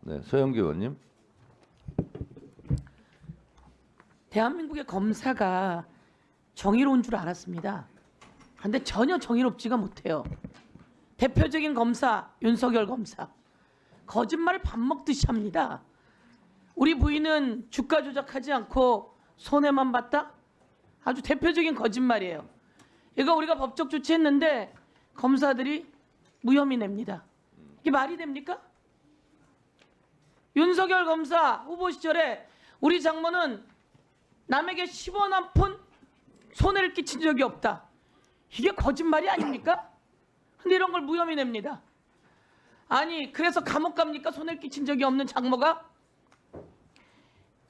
네, 서영기 의원님. 대한민국의 검사가 정의로운 줄 알았습니다. 그런데 전혀 정의롭지가 못해요. 대표적인 검사 윤석열 검사 거짓말을 밥 먹듯이 합니다. 우리 부인은 주가 조작하지 않고 손해만 봤다? 아주 대표적인 거짓말이에요. 이거 우리가 법적 조치했는데 검사들이 무혐의 냅니다. 이게 말이 됩니까? 윤석열 검사 후보 시절에 우리 장모는 남에게 10원 한 푼 손해를 끼친 적이 없다. 이게 거짓말이 아닙니까? 근데 이런 걸 무혐의 냅니다. 아니 그래서 감옥 갑니까? 손해를 끼친 적이 없는 장모가?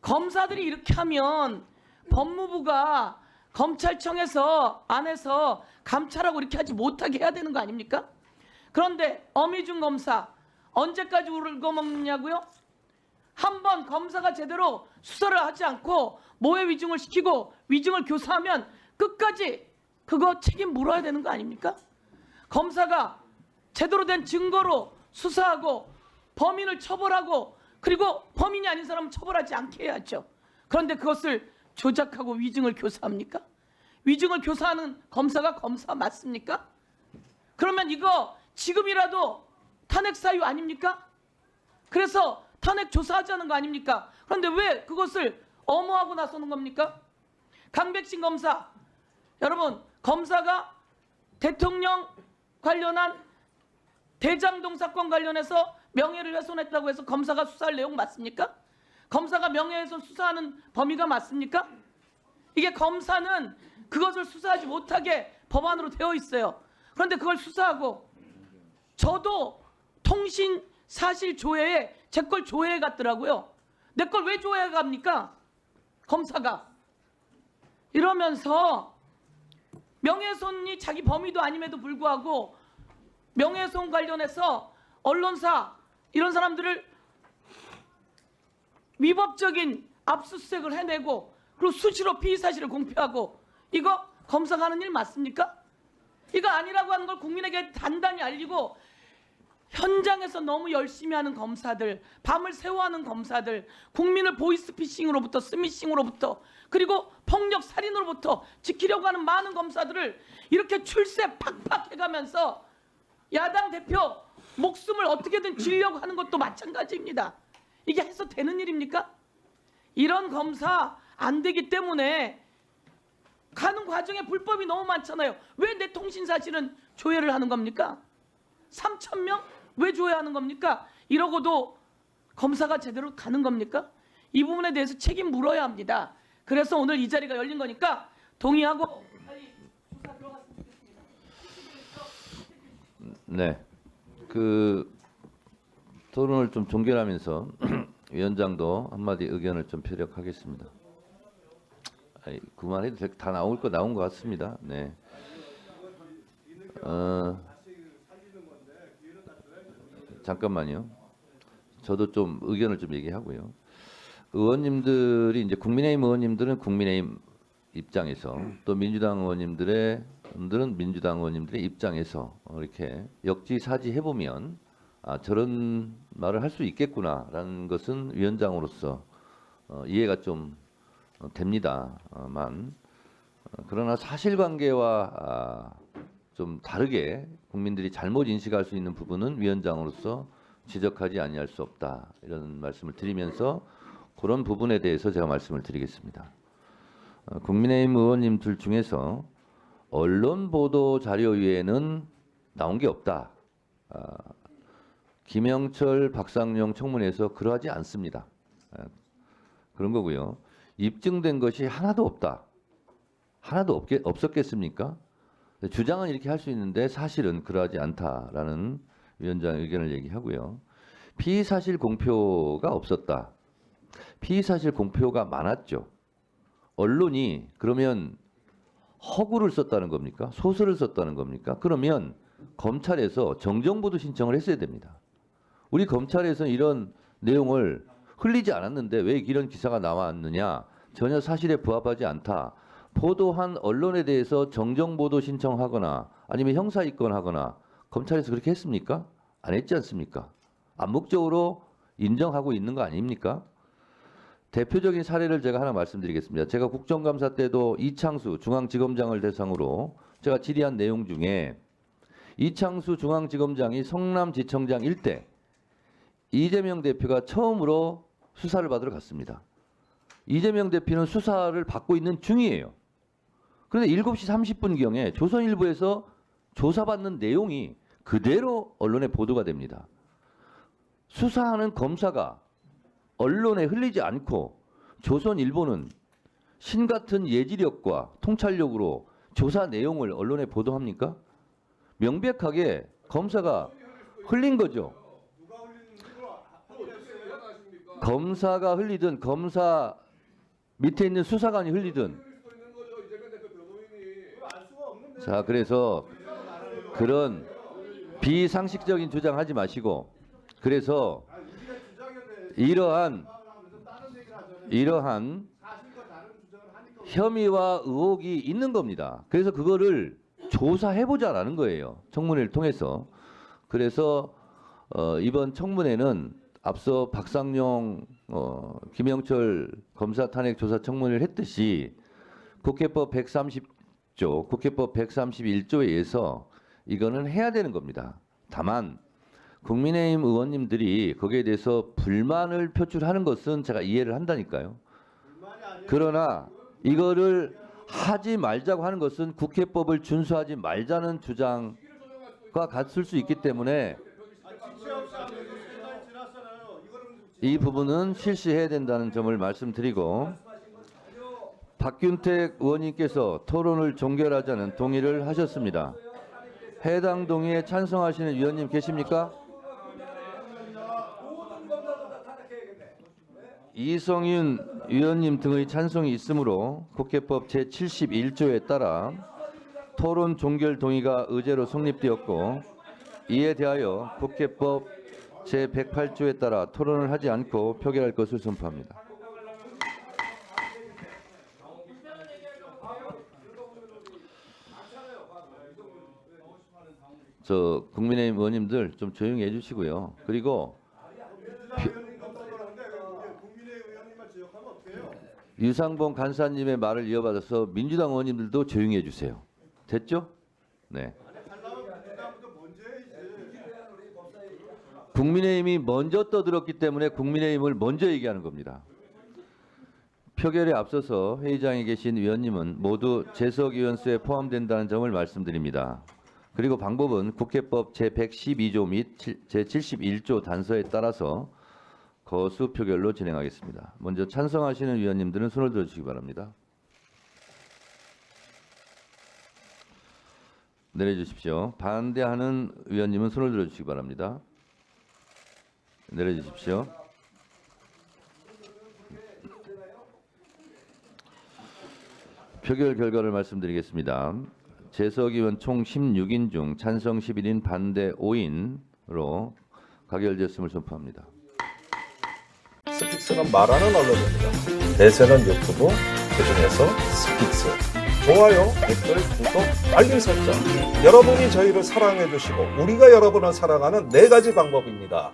검사들이 이렇게 하면 법무부가 검찰청에서 안에서 감찰하고 이렇게 하지 못하게 해야 되는 거 아닙니까? 그런데 어미준 검사 언제까지 울고 먹느냐고요? 한 번 검사가 제대로 수사를 하지 않고 모해 위증을 시키고 위증을 교사하면 끝까지 그거 책임 물어야 되는 거 아닙니까? 검사가 제대로 된 증거로 수사하고 범인을 처벌하고 그리고 범인이 아닌 사람은 처벌하지 않게 해야죠. 그런데 그것을 조작하고 위증을 교사합니까? 위증을 교사하는 검사가 검사 맞습니까? 그러면 이거 지금이라도 탄핵 사유 아닙니까? 그래서 탄핵 조사하자는 거 아닙니까? 그런데 왜 그것을 엄호하고 나서는 겁니까? 강백신 검사 여러분 검사가 대통령 관련한 대장동 사건 관련해서 명예를 훼손했다고 해서 검사가 수사할 내용 맞습니까? 검사가 명예훼손 수사하는 범위가 맞습니까? 이게 검사는 그것을 수사하지 못하게 법안으로 되어 있어요. 그런데 그걸 수사하고 저도 통신 사실 조회에 제 걸 조회해 갔더라고요. 내 걸 왜 조회해 갑니까? 검사가 이러면서 명예훼손이 자기 범위도 아님에도 불구하고 명예훼손 관련해서 언론사 이런 사람들을 위법적인 압수수색을 해내고 그리고 수시로 피의 사실을 공표하고 이거 검사가 하는 일 맞습니까? 이거 아니라고 하는 걸 국민에게 단단히 알리고 현장에서 너무 열심히 하는 검사들, 밤을 새워하는 검사들, 국민을 보이스피싱으로부터 스미싱으로부터 그리고 폭력 살인으로부터 지키려고 하는 많은 검사들을 이렇게 출세 팍팍 해가면서 야당 대표 목숨을 어떻게든 쥐려고 하는 것도 마찬가지입니다. 이게 해서 되는 일입니까? 이런 검사 안 되기 때문에 가는 과정에 불법이 너무 많잖아요. 왜 내 통신 사실은 조회를 하는 겁니까? 3천 명? 왜 조회하는 겁니까? 이러고도 검사가 제대로 가는 겁니까? 이 부분에 대해서 책임 물어야 합니다. 그래서 오늘 이 자리가 열린 거니까 동의하고 빨리 수사 들어갔으면 좋겠습니다. 네. 그 토론을 좀 종결하면서 위원장도 한마디 의견을 좀 표력하겠습니다. 아이, 그만해도 될- 다 나올 거 나온 것 같습니다. 네. 어, 잠깐만요. 저도 좀 의견을 좀 얘기하고요. 의원님들이 이제 국민의힘 의원님들은 국민의힘 입장에서 또 민주당 의원님들의 분들은 민주당 의원님들의 입장에서 어, 이렇게 역지사지 해보면 아, 저런 말을 할 수 있겠구나라는 것은 위원장으로서 어, 이해가 좀 어, 됩니다만 어, 그러나 사실관계와 아, 좀 다르게 국민들이 잘못 인식할 수 있는 부분은 위원장으로서 지적하지 아니할 수 없다 이런 말씀을 드리면서 그런 부분에 대해서 제가 말씀을 드리겠습니다. 어, 국민의힘 의원님 들 중에서 언론 보도 자료 외에는 나온 게 없다. 아, 김영철, 박상용 청문회에서 그러하지 않습니다. 아, 그런 거고요. 입증된 것이 하나도 없다. 하나도 없게, 없었겠습니까? 주장은 이렇게 할 수 있는데 사실은 그러하지 않다라는 위원장의 의견을 얘기하고요. 피의 사실 공표가 없었다. 피의 사실 공표가 많았죠. 언론이 그러면 허구를 썼다는 겁니까? 소설을 썼다는 겁니까? 그러면 검찰에서 정정보도 신청을 했어야 됩니다. 우리 검찰에서 이런 내용을 흘리지 않았는데 왜 이런 기사가 나왔느냐? 전혀 사실에 부합하지 않다. 보도한 언론에 대해서 정정 보도 신청하거나 아니면 형사 입건하거나 검찰에서 그렇게 했습니까? 안 했지 않습니까? 암묵적으로 인정하고 있는 거 아닙니까? 대표적인 사례를 제가 하나 말씀드리겠습니다. 제가 국정감사 때도 이창수 중앙지검장을 대상으로 제가 질의한 내용 중에 이창수 중앙지검장이 성남지청장 일때 이재명 대표가 처음으로 수사를 받으러 갔습니다. 이재명 대표는 수사를 받고 있는 중이에요. 그런데 7시 30분경에 조선일보에서 조사받는 내용이 그대로 언론에 보도가 됩니다. 수사하는 검사가 언론에 흘리지 않고 조선일보는 신 같은 예지력과 통찰력으로 조사 내용을 언론에 보도합니까? 명백하게 검사가 흘린 거죠. 검사가 흘리든 검사 밑에 있는 수사관이 흘리든 자 그래서 그런 비상식적인 주장하지 마시고 그래서 이러한 이러한 혐의와 의혹이 있는 겁니다. 그래서 그거를 조사해 보자라는 거예요. 청문회를 통해서. 그래서 어, 이번 청문회는 앞서 박상용 어, 김영철 검사 탄핵 조사 청문회를 했듯이 국회법 130 조, 국회법 131조에 의해서 이거는 해야 되는 겁니다. 다만 국민의힘 의원님들이 거기에 대해서 불만을 표출하는 것은 제가 이해를 한다니까요. 그러나 이거를 하지 말자고 하는 것은 국회법을 준수하지 말자는 주장과 같을 수 있기 때문에 이 부분은 실시해야 된다는 점을 말씀드리고 박균택 의원님께서 토론을 종결하자는 동의를 하셨습니다. 해당 동의에 찬성하시는 위원님 계십니까? 이성윤 위원님 등의 찬성이 있으므로 국회법 제71조에 따라 토론 종결 동의가 의제로 성립되었고 이에 대하여 국회법 제108조에 따라 토론을 하지 않고 표결할 것을 선포합니다. 저 국민의힘 의원님들 좀 조용히 해주시고요. 그리고 유상봉 간사님의 말을 이어받아서 민주당 의원님들도 조용히 해주세요. 됐죠? 네. 국민의힘이 먼저 떠들었기 때문에 국민의힘을 먼저 얘기하는 겁니다. 표결에 앞서서 회의장에 계신 위원님은 모두 재석 위원 수에 포함된다는 점을 말씀드립니다. 그리고 방법은 국회법 제112조 및 제71조 단서에 따라서 거수 표결로 진행하겠습니다. 먼저 찬성하시는 위원님들은 손을 들어주시기 바랍니다. 내려주십시오. 반대하는 위원님은 손을 들어주시기 바랍니다. 내려주십시오. 표결 결과를 말씀드리겠습니다. 재석 의원 총 16인 중 찬성 11인 반대 5인으로 가결되었음을 선포합니다. 스픽스는 말하는 언론입니다. 대세는 유튜브, 그중에서 스픽스. 좋아요, 댓글, 구독, 알림 설정. 여러분이 저희를 사랑해 주시고 우리가 여러분을 사랑하는 네 가지 방법입니다.